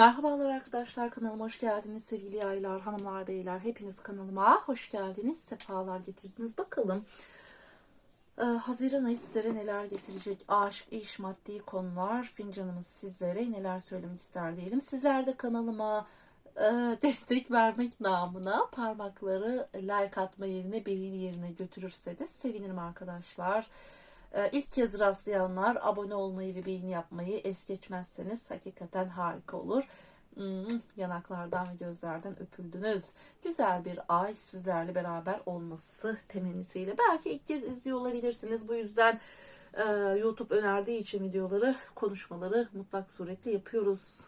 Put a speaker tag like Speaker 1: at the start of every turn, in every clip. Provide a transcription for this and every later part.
Speaker 1: Merhabalar arkadaşlar kanalıma hoş geldiniz sevgili yaylar, hanımlar, beyler. Hepiniz kanalıma hoş geldiniz, sefalar getirdiniz. Bakalım e, Haziran ayı sizlere neler getirecek? Aşk, iş, maddi konular, fincanımız sizlere neler söylemek ister diyelim. Sizler de kanalıma e, destek vermek namına parmakları like atma yerine beğeni yerine götürürseniz sevinirim arkadaşlar. Ee, İlk kez rastlayanlar abone olmayı ve beğeni yapmayı es geçmezseniz hakikaten harika olur. Hmm, yanaklardan ve gözlerden öpüldünüz. Güzel bir ay sizlerle beraber olması temennisiyle. Belki ilk kez izliyor olabilirsiniz. Bu yüzden e, YouTube önerdiği için videoları, konuşmaları mutlak suretle yapıyoruz.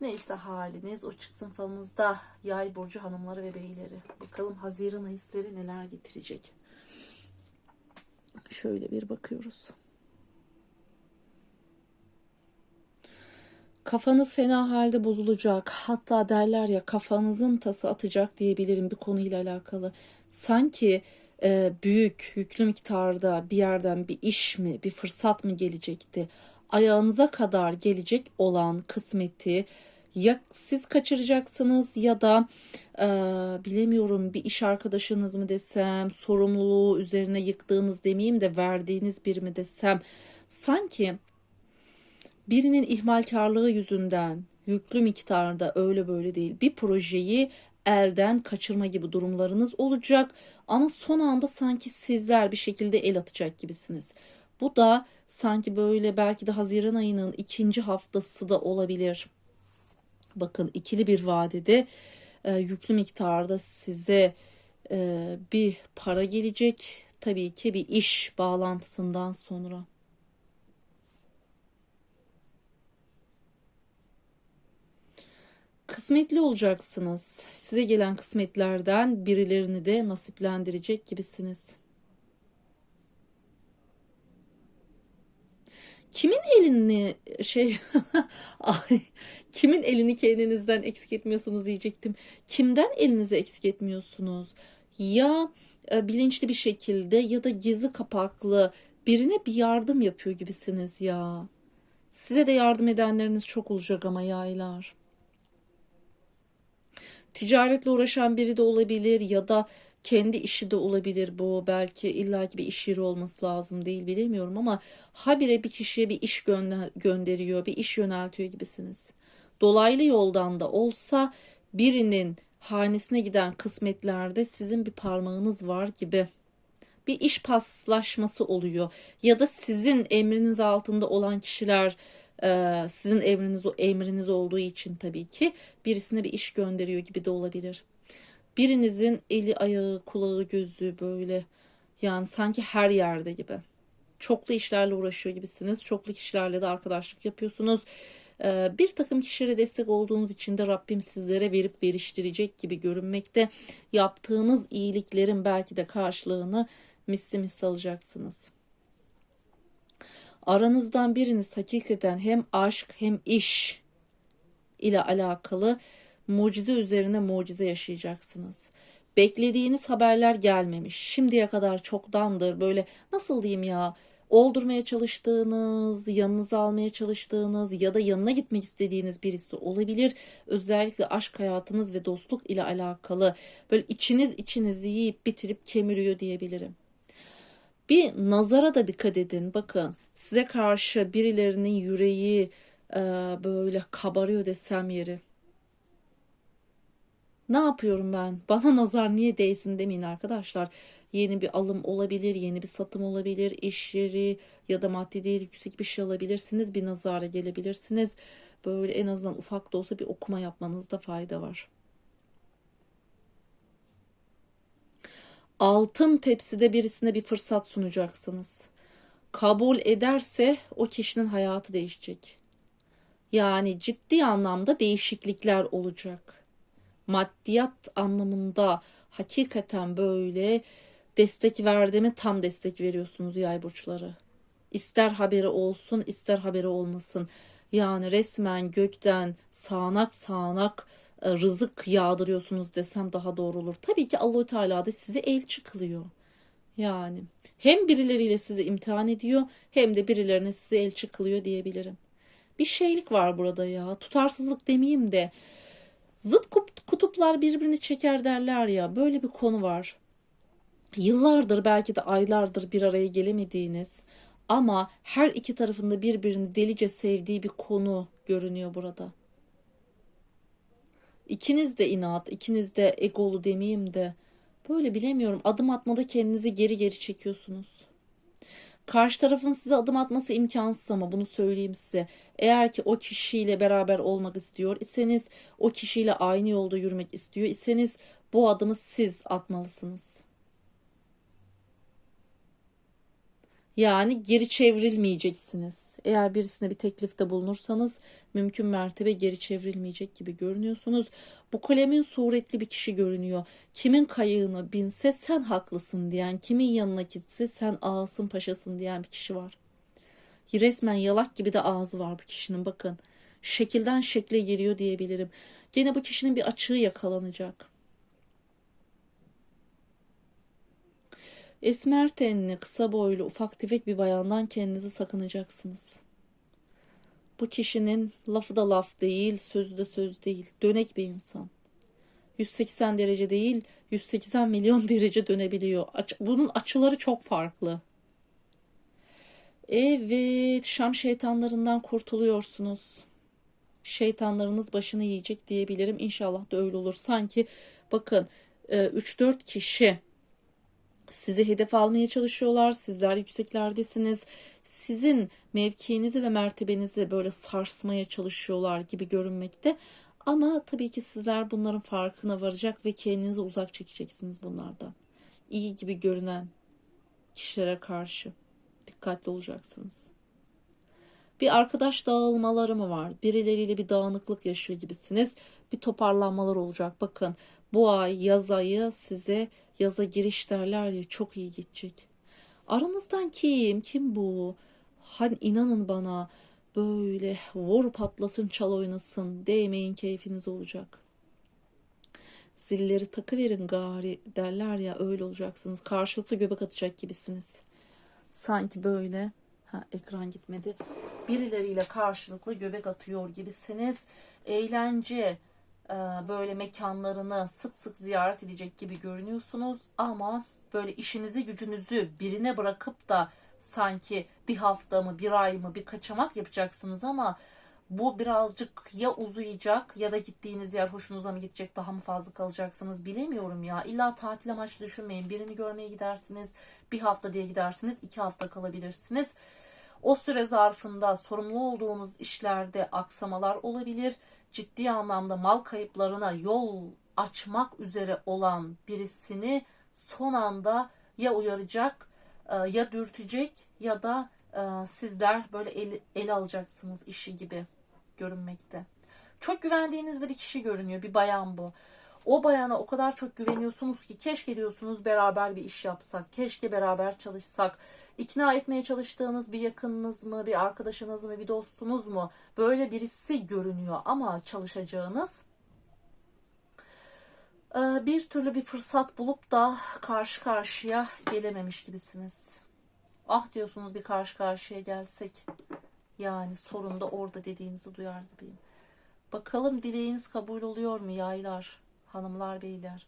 Speaker 1: Neyse haliniz o çıksın falınızda yay burcu hanımları ve beyleri. Bakalım Haziran sizlere neler getirecek. Şöyle bir bakıyoruz. Kafanız fena halde bozulacak. Hatta derler ya kafanızın tası atacak diyebilirim bir konuyla alakalı. Sanki e, büyük, yüklü miktarda bir yerden bir iş mi, bir fırsat mı gelecekti? Ayağınıza kadar gelecek olan kısmeti ya siz kaçıracaksınız ya da e, bilemiyorum bir iş arkadaşınız mı desem, sorumluluğu üzerine yıktığınız demeyeyim de verdiğiniz bir mi desem. Sanki birinin ihmalkarlığı yüzünden yüklü miktarda öyle böyle değil bir projeyi elden kaçırma gibi durumlarınız olacak ama son anda sanki sizler bir şekilde el atacak gibisiniz. Bu da sanki böyle belki de Haziran ayının ikinci haftası da olabilir. Bakın ikili bir vadede e, yüklü miktarda size e, bir para gelecek. Tabii ki bir iş bağlantısından sonra. Kısmetli olacaksınız. Size gelen kısmetlerden birilerini de nasiplendirecek gibisiniz. Kimin elini şey ay kimin elini kendinizden eksik etmiyorsunuz diyecektim. Kimden elinizi eksik etmiyorsunuz? Ya e, bilinçli bir şekilde ya da gizli kapaklı birine bir yardım yapıyor gibisiniz ya. Size de yardım edenleriniz çok olacak ama yaylar. Ticaretle uğraşan biri de olabilir ya da kendi işi de olabilir bu. Belki illaki bir iş yeri olması lazım değil bilemiyorum ama habire bir kişiye bir iş gönder gönderiyor, bir iş yöneltiyor gibisiniz. Dolaylı yoldan da olsa birinin hanesine giden kısmetlerde sizin bir parmağınız var gibi bir iş paslaşması oluyor ya da sizin emriniz altında olan kişiler e, sizin emriniz o emriniz olduğu için tabii ki birisine bir iş gönderiyor gibi de olabilir. Birinizin eli, ayağı, kulağı, gözü böyle yani sanki her yerde gibi. Çoklu işlerle uğraşıyor gibisiniz. Çoklu kişilerle de arkadaşlık yapıyorsunuz. Ee, bir takım kişilere destek olduğunuz için de Rabbim sizlere verip veriştirecek gibi görünmekte. Yaptığınız iyiliklerin belki de karşılığını misli misli alacaksınız. Aranızdan biriniz hakikaten hem aşk hem iş ile alakalı mucize üzerine mucize yaşayacaksınız. Beklediğiniz haberler gelmemiş. Şimdiye kadar çoktandır böyle nasıl diyeyim ya oldurmaya çalıştığınız, yanınıza almaya çalıştığınız ya da yanına gitmek istediğiniz birisi olabilir. Özellikle aşk hayatınız ve dostluk ile alakalı böyle içiniz içinizi yiyip bitirip kemiriyor diyebilirim. Bir nazara da dikkat edin. Bakın size karşı birilerinin yüreği e, böyle kabarıyor desem yeri. Ne yapıyorum ben? Bana nazar niye değsin demeyin arkadaşlar. Yeni bir alım olabilir, yeni bir satım olabilir, iş yeri ya da maddi değil yüksek bir şey alabilirsiniz. Bir nazara gelebilirsiniz. Böyle en azından ufak da olsa bir okuma yapmanızda fayda var. Altın tepside birisine bir fırsat sunacaksınız. Kabul ederse o kişinin hayatı değişecek. Yani ciddi anlamda değişiklikler olacak maddiyat anlamında hakikaten böyle destek verdiğimi tam destek veriyorsunuz yay burçları. İster haberi olsun ister haberi olmasın. Yani resmen gökten sağanak sağanak e, rızık yağdırıyorsunuz desem daha doğru olur. Tabii ki Allahü Teala da size el çıkılıyor. Yani hem birileriyle sizi imtihan ediyor hem de birilerine size el çıkılıyor diyebilirim. Bir şeylik var burada ya. Tutarsızlık demeyeyim de. Zıt kutuplar birbirini çeker derler ya. Böyle bir konu var. Yıllardır belki de aylardır bir araya gelemediğiniz ama her iki tarafında birbirini delice sevdiği bir konu görünüyor burada. İkiniz de inat, ikiniz de egolu demeyeyim de böyle bilemiyorum adım atmada kendinizi geri geri çekiyorsunuz. Karşı tarafın size adım atması imkansız ama bunu söyleyeyim size. Eğer ki o kişiyle beraber olmak istiyor iseniz, o kişiyle aynı yolda yürümek istiyor iseniz bu adımı siz atmalısınız. Yani geri çevrilmeyeceksiniz. Eğer birisine bir teklifte bulunursanız mümkün mertebe geri çevrilmeyecek gibi görünüyorsunuz. Bu kalemin suretli bir kişi görünüyor. Kimin kayığına binse sen haklısın diyen, kimin yanına gitse sen ağasın paşasın diyen bir kişi var. Resmen yalak gibi de ağzı var bu kişinin bakın. Şekilden şekle giriyor diyebilirim. Gene bu kişinin bir açığı yakalanacak. Esmer tenli, kısa boylu, ufak tefek bir bayandan kendinizi sakınacaksınız. Bu kişinin lafı da laf değil, sözü de söz değil. Dönek bir insan. 180 derece değil, 180 milyon derece dönebiliyor. Bunun açıları çok farklı. Evet, Şam şeytanlarından kurtuluyorsunuz. Şeytanlarınız başını yiyecek diyebilirim. İnşallah da öyle olur. Sanki bakın 3-4 kişi sizi hedef almaya çalışıyorlar. Sizler yükseklerdesiniz. Sizin mevkiinizi ve mertebenizi böyle sarsmaya çalışıyorlar gibi görünmekte. Ama tabii ki sizler bunların farkına varacak ve kendinizi uzak çekeceksiniz bunlardan. İyi gibi görünen kişilere karşı dikkatli olacaksınız. Bir arkadaş dağılmaları mı var? Birileriyle bir dağınıklık yaşıyor gibisiniz. Bir toparlanmalar olacak. Bakın bu ay yaz ayı size yaza giriş derler ya çok iyi gidecek. Aranızdan kim? Kim bu? Hani inanın bana böyle vur patlasın çal oynasın değmeyin keyfiniz olacak. Zilleri takıverin gari derler ya öyle olacaksınız. Karşılıklı göbek atacak gibisiniz. Sanki böyle ha, ekran gitmedi. Birileriyle karşılıklı göbek atıyor gibisiniz. Eğlence, böyle mekanlarını sık sık ziyaret edecek gibi görünüyorsunuz ama böyle işinizi gücünüzü birine bırakıp da sanki bir hafta mı bir ay mı bir kaçamak yapacaksınız ama bu birazcık ya uzayacak ya da gittiğiniz yer hoşunuza mı gidecek daha mı fazla kalacaksınız bilemiyorum ya. İlla tatil amaçlı düşünmeyin. Birini görmeye gidersiniz bir hafta diye gidersiniz iki hafta kalabilirsiniz. O süre zarfında sorumlu olduğunuz işlerde aksamalar olabilir ciddi anlamda mal kayıplarına yol açmak üzere olan birisini son anda ya uyaracak e, ya dürtecek ya da e, sizler böyle el, el alacaksınız işi gibi görünmekte. Çok güvendiğinizde bir kişi görünüyor. Bir bayan bu. O bayana o kadar çok güveniyorsunuz ki keşke diyorsunuz beraber bir iş yapsak. Keşke beraber çalışsak ikna etmeye çalıştığınız bir yakınınız mı, bir arkadaşınız mı, bir dostunuz mu böyle birisi görünüyor ama çalışacağınız e, bir türlü bir fırsat bulup da karşı karşıya gelememiş gibisiniz. Ah diyorsunuz bir karşı karşıya gelsek. Yani sorun da orada dediğinizi duyar gibiyim. Bakalım dileğiniz kabul oluyor mu yaylar, hanımlar, beyler?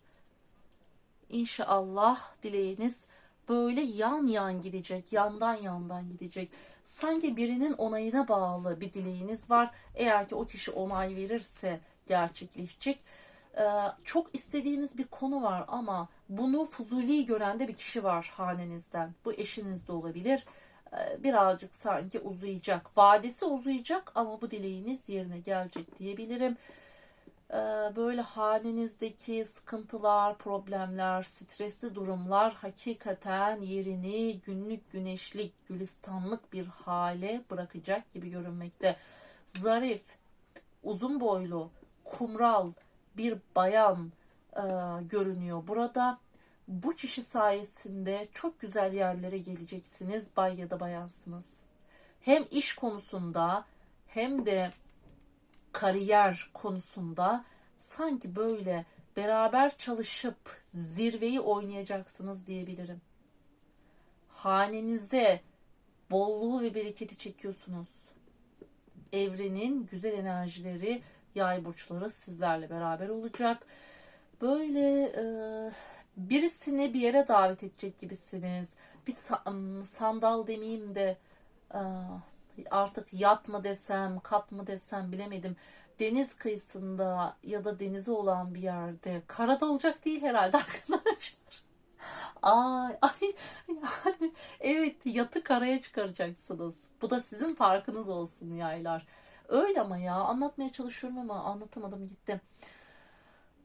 Speaker 1: İnşallah dileğiniz böyle yan yan gidecek, yandan yandan gidecek. Sanki birinin onayına bağlı bir dileğiniz var. Eğer ki o kişi onay verirse gerçekleşecek. Ee, çok istediğiniz bir konu var ama bunu fuzuli gören de bir kişi var hanenizden. Bu eşiniz de olabilir. Ee, birazcık sanki uzayacak. Vadesi uzayacak ama bu dileğiniz yerine gelecek diyebilirim. Ee, böyle hanenizdeki sıkıntılar, problemler, stresli durumlar hakikaten yerini günlük güneşlik, gülistanlık bir hale bırakacak gibi görünmekte. Zarif, uzun boylu, kumral bir bayan e, görünüyor burada. Bu kişi sayesinde çok güzel yerlere geleceksiniz bay ya da bayansınız. Hem iş konusunda hem de kariyer konusunda sanki böyle beraber çalışıp zirveyi oynayacaksınız diyebilirim. Hanenize bolluğu ve bereketi çekiyorsunuz. evrenin güzel enerjileri, yay burçları sizlerle beraber olacak. Böyle e, birisini bir yere davet edecek gibisiniz. Bir sa- sandal demeyeyim de e, artık yat mı desem, kat mı desem bilemedim. Deniz kıyısında ya da denizi olan bir yerde. Karada olacak değil herhalde arkadaşlar. Ay, ay yani evet yatı karaya çıkaracaksınız. Bu da sizin farkınız olsun yaylar. Öyle ama ya anlatmaya çalışıyorum ama anlatamadım gitti.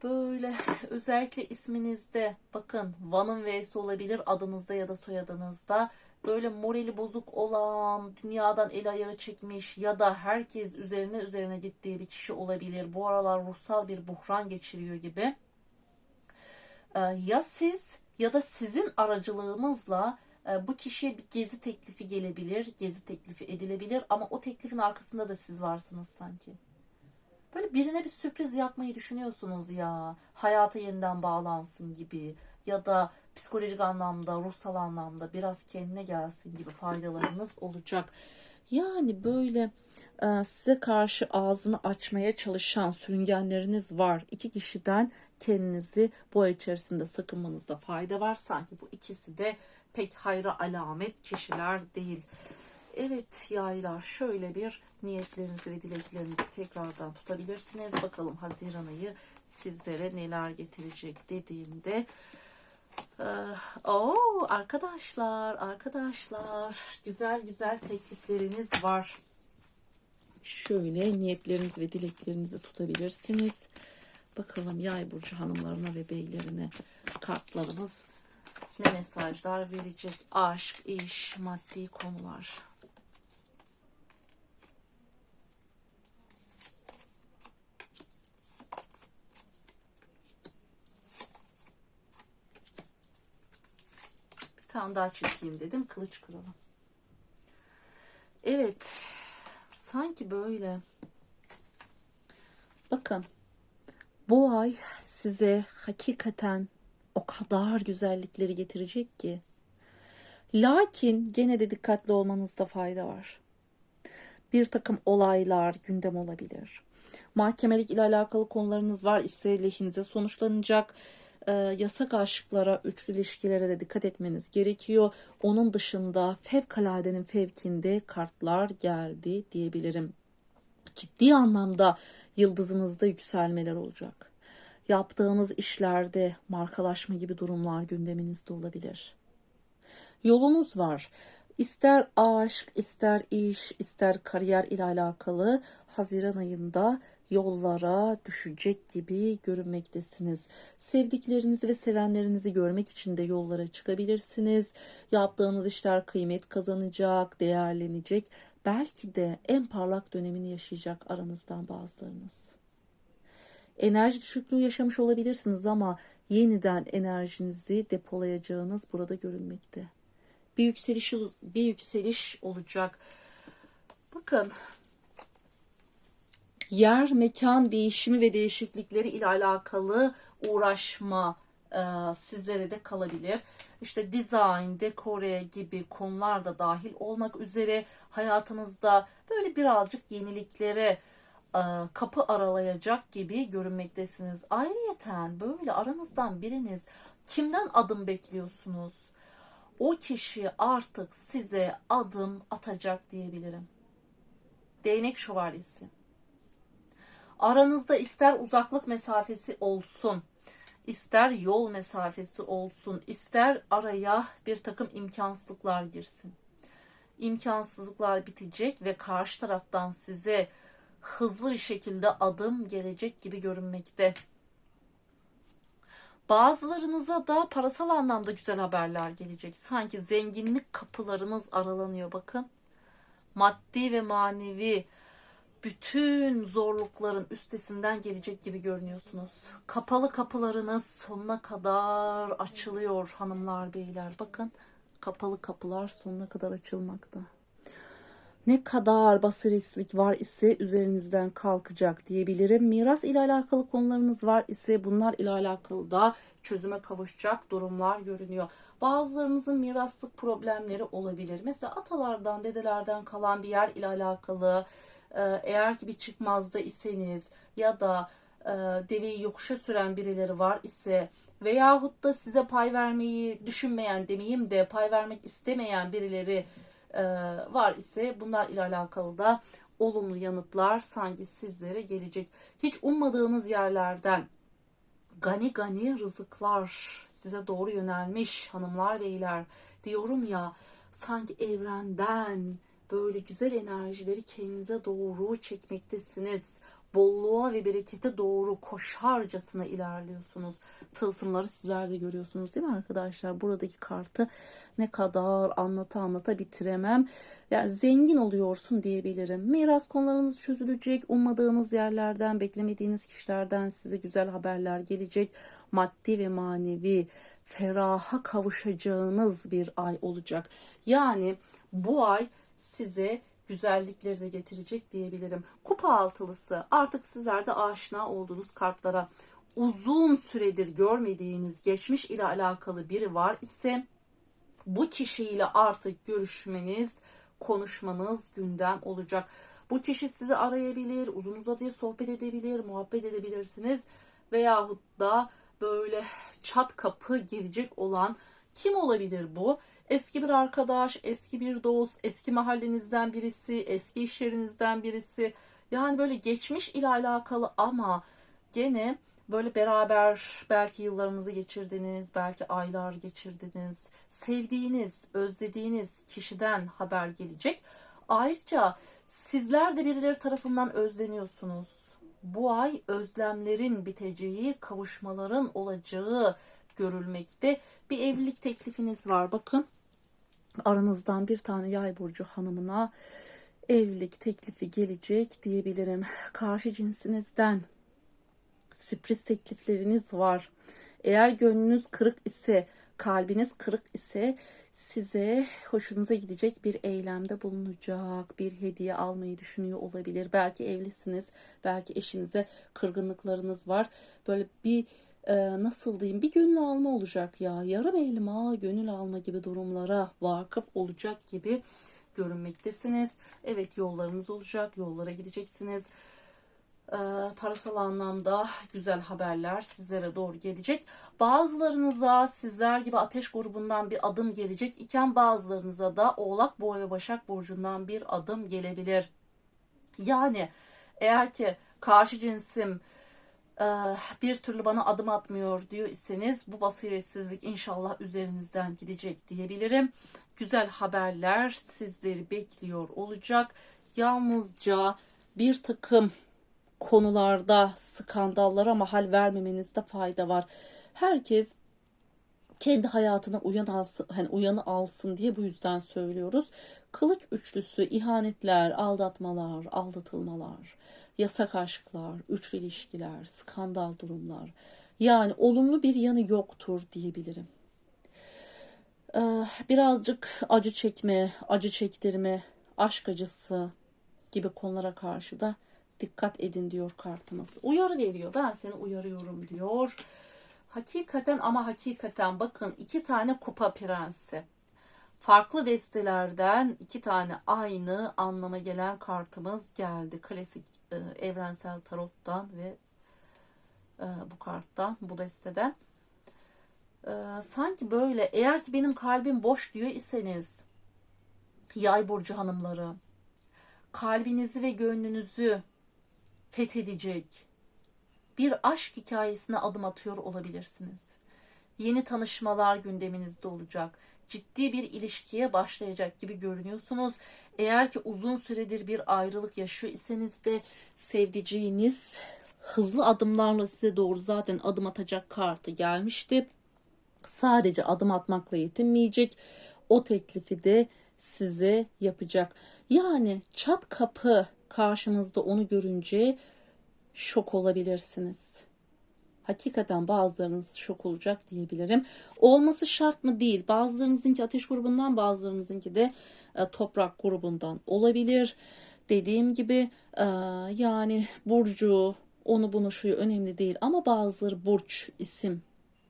Speaker 1: Böyle özellikle isminizde bakın Van'ın V'si olabilir adınızda ya da soyadınızda. Böyle morali bozuk olan, dünyadan el ayağı çekmiş ya da herkes üzerine üzerine gittiği bir kişi olabilir. Bu aralar ruhsal bir buhran geçiriyor gibi. Ee, Ya siz ya da sizin aracılığınızla e, bu kişiye bir gezi teklifi gelebilir, gezi teklifi edilebilir ama o teklifin arkasında da siz varsınız sanki. Böyle birine bir sürpriz yapmayı düşünüyorsunuz ya. Hayata yeniden bağlansın gibi ya da psikolojik anlamda, ruhsal anlamda biraz kendine gelsin gibi faydalarınız olacak. Yani böyle e, size karşı ağzını açmaya çalışan sürüngenleriniz var. İki kişiden kendinizi bu ay içerisinde sakınmanızda fayda var. Sanki bu ikisi de pek hayra alamet kişiler değil. Evet yaylar şöyle bir niyetlerinizi ve dileklerinizi tekrardan tutabilirsiniz. Bakalım Haziran ayı sizlere neler getirecek dediğimde. Ee, Oo arkadaşlar arkadaşlar güzel güzel teklifleriniz var. Şöyle niyetleriniz ve dileklerinizi tutabilirsiniz. Bakalım yay burcu hanımlarına ve beylerine kartlarımız ne mesajlar verecek? Aşk, iş, maddi konular. Tane daha çekeyim dedim. Kılıç kıralım. Evet. Sanki böyle. Bakın. Bu ay size hakikaten o kadar güzellikleri getirecek ki. Lakin gene de dikkatli olmanızda fayda var. Bir takım olaylar gündem olabilir. Mahkemelik ile alakalı konularınız var ise sonuçlanacak. Ee, yasak aşklara, üçlü ilişkilere de dikkat etmeniz gerekiyor. Onun dışında fevkaladenin fevkinde kartlar geldi diyebilirim. Ciddi anlamda yıldızınızda yükselmeler olacak. Yaptığınız işlerde markalaşma gibi durumlar gündeminizde olabilir. Yolunuz var. İster aşk, ister iş, ister kariyer ile alakalı Haziran ayında yollara düşecek gibi görünmektesiniz. Sevdiklerinizi ve sevenlerinizi görmek için de yollara çıkabilirsiniz. Yaptığınız işler kıymet kazanacak, değerlenecek. Belki de en parlak dönemini yaşayacak aranızdan bazılarınız. Enerji düşüklüğü yaşamış olabilirsiniz ama yeniden enerjinizi depolayacağınız burada görünmekte. Bir yükseliş bir yükseliş olacak. Bakın yer, mekan değişimi ve değişiklikleri ile alakalı uğraşma e, sizlere de kalabilir. İşte design, dekore gibi konular da dahil olmak üzere hayatınızda böyle birazcık yeniliklere e, kapı aralayacak gibi görünmektesiniz. Ayrıyeten böyle aranızdan biriniz kimden adım bekliyorsunuz? O kişi artık size adım atacak diyebilirim. Değnek şövalyesi. Aranızda ister uzaklık mesafesi olsun, ister yol mesafesi olsun, ister araya bir takım imkansızlıklar girsin. İmkansızlıklar bitecek ve karşı taraftan size hızlı bir şekilde adım gelecek gibi görünmekte. Bazılarınıza da parasal anlamda güzel haberler gelecek. Sanki zenginlik kapılarınız aralanıyor bakın. Maddi ve manevi bütün zorlukların üstesinden gelecek gibi görünüyorsunuz. Kapalı kapılarınız sonuna kadar açılıyor hanımlar beyler. Bakın kapalı kapılar sonuna kadar açılmakta. Ne kadar basiretlik var ise üzerinizden kalkacak diyebilirim. Miras ile alakalı konularınız var ise bunlar ile alakalı da çözüme kavuşacak durumlar görünüyor. Bazılarınızın miraslık problemleri olabilir. Mesela atalardan, dedelerden kalan bir yer ile alakalı eğer ki bir çıkmazda iseniz ya da e, deveyi yokuşa süren birileri var ise veyahut da size pay vermeyi düşünmeyen demeyeyim de pay vermek istemeyen birileri e, var ise bunlar ile alakalı da olumlu yanıtlar sanki sizlere gelecek. Hiç ummadığınız yerlerden gani gani rızıklar size doğru yönelmiş hanımlar beyler diyorum ya sanki evrenden böyle güzel enerjileri kendinize doğru çekmektesiniz. Bolluğa ve berekete doğru koşarcasına ilerliyorsunuz. Tılsımları sizler de görüyorsunuz değil mi arkadaşlar? Buradaki kartı ne kadar anlata anlata bitiremem. Yani zengin oluyorsun diyebilirim. Miras konularınız çözülecek. Ummadığınız yerlerden, beklemediğiniz kişilerden size güzel haberler gelecek. Maddi ve manevi feraha kavuşacağınız bir ay olacak. Yani bu ay size güzellikleri de getirecek diyebilirim. Kupa altılısı artık sizler de aşina olduğunuz kartlara uzun süredir görmediğiniz geçmiş ile alakalı biri var ise bu kişiyle artık görüşmeniz, konuşmanız gündem olacak. Bu kişi sizi arayabilir, uzun uzadıya sohbet edebilir, muhabbet edebilirsiniz veyahut da böyle çat kapı girecek olan kim olabilir bu? Eski bir arkadaş, eski bir dost, eski mahallenizden birisi, eski iş yerinizden birisi. Yani böyle geçmiş ile alakalı ama gene böyle beraber belki yıllarınızı geçirdiniz, belki aylar geçirdiniz. Sevdiğiniz, özlediğiniz kişiden haber gelecek. Ayrıca sizler de birileri tarafından özleniyorsunuz. Bu ay özlemlerin biteceği, kavuşmaların olacağı görülmekte. Bir evlilik teklifiniz var bakın. Aranızdan bir tane yay burcu hanımına evlilik teklifi gelecek diyebilirim. Karşı cinsinizden sürpriz teklifleriniz var. Eğer gönlünüz kırık ise, kalbiniz kırık ise size hoşunuza gidecek bir eylemde bulunacak, bir hediye almayı düşünüyor olabilir. Belki evlisiniz, belki eşinize kırgınlıklarınız var. Böyle bir e, nasıl diyeyim bir gönül alma olacak ya. Yarım elma, gönül alma gibi durumlara vakıf olacak gibi görünmektesiniz. Evet yollarınız olacak, yollara gideceksiniz. Ee, parasal anlamda güzel haberler sizlere doğru gelecek. Bazılarınıza sizler gibi ateş grubundan bir adım gelecek iken bazılarınıza da Oğlak, Boğa ve Başak burcundan bir adım gelebilir. Yani eğer ki karşı cinsim e, bir türlü bana adım atmıyor diyor iseniz bu basiretsizlik inşallah üzerinizden gidecek diyebilirim. Güzel haberler sizleri bekliyor olacak. Yalnızca bir takım konularda skandallara mahal vermemenizde fayda var. Herkes kendi hayatına uyan alsın, hani uyanı alsın diye bu yüzden söylüyoruz. Kılıç üçlüsü, ihanetler, aldatmalar, aldatılmalar, yasak aşklar, üçlü ilişkiler, skandal durumlar. Yani olumlu bir yanı yoktur diyebilirim. Ee, birazcık acı çekme, acı çektirme, aşk acısı gibi konulara karşı da dikkat edin diyor kartımız. Uyarı veriyor. Ben seni uyarıyorum diyor. Hakikaten ama hakikaten bakın iki tane kupa prensi. Farklı destelerden iki tane aynı anlama gelen kartımız geldi. Klasik e, evrensel tarottan ve e, bu karttan, bu desteden. E, sanki böyle eğer ki benim kalbim boş diyor iseniz yay burcu hanımları kalbinizi ve gönlünüzü fethedecek bir aşk hikayesine adım atıyor olabilirsiniz. Yeni tanışmalar gündeminizde olacak. Ciddi bir ilişkiye başlayacak gibi görünüyorsunuz. Eğer ki uzun süredir bir ayrılık yaşıyor iseniz de sevdiceğiniz hızlı adımlarla size doğru zaten adım atacak kartı gelmişti. Sadece adım atmakla yetinmeyecek. O teklifi de size yapacak. Yani çat kapı karşınızda onu görünce şok olabilirsiniz. Hakikaten bazılarınız şok olacak diyebilirim. Olması şart mı değil. Bazılarınızınki ateş grubundan bazılarınızınki de toprak grubundan olabilir. Dediğim gibi e, yani burcu onu bunu şu önemli değil ama bazıları burç isim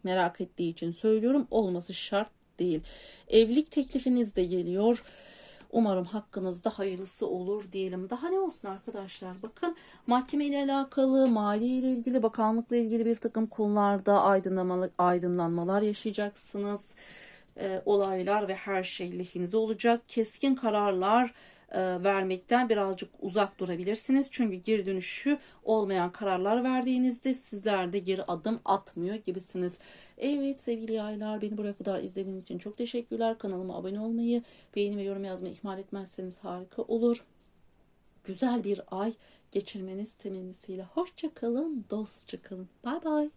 Speaker 1: merak ettiği için söylüyorum olması şart değil. Evlilik teklifiniz de geliyor. Umarım hakkınızda hayırlısı olur diyelim. Daha ne olsun arkadaşlar? Bakın mahkeme ile alakalı, mali ile ilgili, bakanlıkla ilgili bir takım konularda aydınlanmalar yaşayacaksınız. Ee, olaylar ve her şey lehinize olacak. Keskin kararlar e, vermekten birazcık uzak durabilirsiniz. Çünkü geri dönüşü olmayan kararlar verdiğinizde sizler de geri adım atmıyor gibisiniz. Evet sevgili yaylar beni buraya kadar izlediğiniz için çok teşekkürler. Kanalıma abone olmayı, beğeni ve yorum yazmayı ihmal etmezseniz harika olur. Güzel bir ay geçirmeniz temennisiyle. Hoşça kalın, dostça kalın. Bay bay.